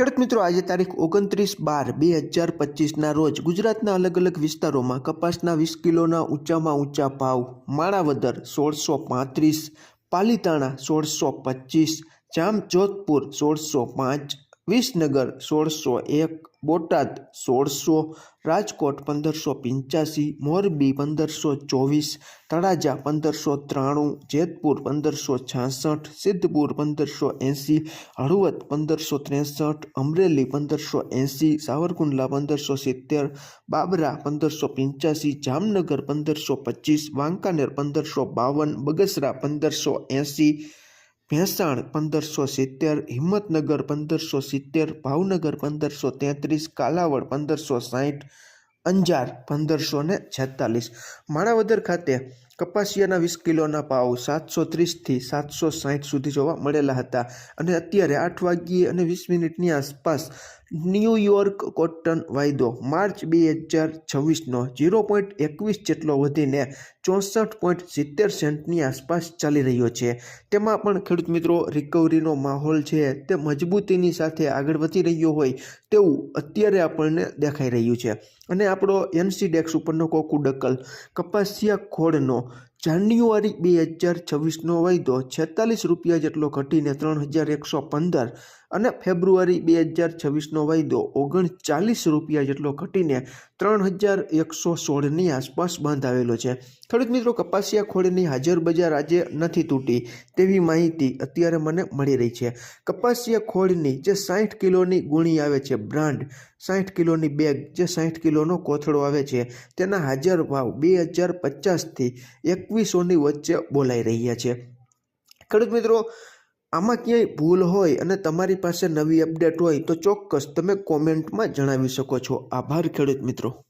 ખેડૂત મિત્રો, આજે તારીખ ઓગણત્રીસ બાર બે હજાર પચીસના રોજ ગુજરાતના અલગ અલગ વિસ્તારોમાં કપાસના વીસ કિલોના ઊંચામાં ઊંચા ભાવ, માણાવદર સોળસો પાંત્રીસ, પાલીતાણા સોળસો પચીસ, જામજોધપુર સોળસો પાંચ વિસનગર સોળસો એક, બોટાદ સોળસો, રાજકોટ પંદરસો પંચ્યાસી, મોરબી પંદરસો ચોવીસ, તળાજા પંદરસો ત્રાણું, જેતપુર પંદરસો છાસઠ, સિદ્ધપુર પંદરસો એંસી, હળવદ પંદરસો ત્રેસઠ, અમરેલી પંદરસો એંસી, સાવરકુંડલા પંદરસો સિત્તેર, બાબરા પંદરસો પંચ્યાસી, જામનગર પંદરસો પચીસ, વાંકાનેર પંદરસો બાવન, બગસરા પંદરસો એંસી ભેંસાણ પંદરસો સિત્તેર, હિંમતનગર પંદરસો સિત્તેર, ભાવનગર પંદરસો તેત્રીસ, કાલાવડ પંદરસો સાહીઠ અંજાર પંદરસો ને છેતાલીસ. માણાવદર ખાતે કપાસિયાના વીસ કિલોના ભાવ સાતસો ત્રીસથી સાતસો સાહીઠ સુધી જોવા મળેલા હતા અને અત્યારે આઠ વાગ્યે અને વીસ મિનિટની આસપાસ ન્યૂયોર્ક કોટન વાયદો માર્ચ બે હજાર છવ્વીસનો ઝીરો પોઈન્ટ એકવીસ જેટલો વધીને ચોસઠ પોઈન્ટ સિત્તેર સેન્ટની આસપાસ ચાલી રહ્યો છે. તેમાં પણ ખેડૂત મિત્રો રિકવરીનો માહોલ છે તે મજબૂતીની સાથે આગળ વધી રહ્યો હોય તેવું અત્યારે આપણને દેખાઈ રહ્યું છે. અને આપણો એનસી ડેક્સ ઉપરનો કોકુડકલ કપાસિયા ખોળનો જાન્યુઆરી બે હજાર છવ્વીસનો વાયદો છેતાલીસ રૂપિયા જેટલો ઘટીને ત્રણ હજાર એકસો પંદર અને ફેબ્રુઆરી બે હજાર છવ્વીસનો વાયદો ઓગણચાલીસ રૂપિયા જેટલો ઘટીને ત્રણ હજાર એકસો સોળની આસપાસ બાંધાવેલો છે. ખેડૂત મિત્રો, કપાસિયા ખોળની હાજર બજાર આજે નથી તૂટી તેવી માહિતી અત્યારે મને મળી રહી છે. કપાસિયા ખોળની જે સાઠ કિલોની ગુણી આવે છે, બ્રાન્ડ સાઠ કિલોની બેગ જે સાઠ કિલોનો કોથળો આવે છે, તેના હાજર ભાવ બે હજાર પચાસથી એકવીસોની વચ્ચે બોલાઈ રહ્યા છે. ખેડૂત મિત્રો, આમાં ક્યાંય ભૂલ હોય અને તમારી પાસે નવી અપડેટ હોય તો ચોક્કસ તમે કોમેન્ટમાં જણાવી શકો છો. આભાર ખેડૂત મિત્રો.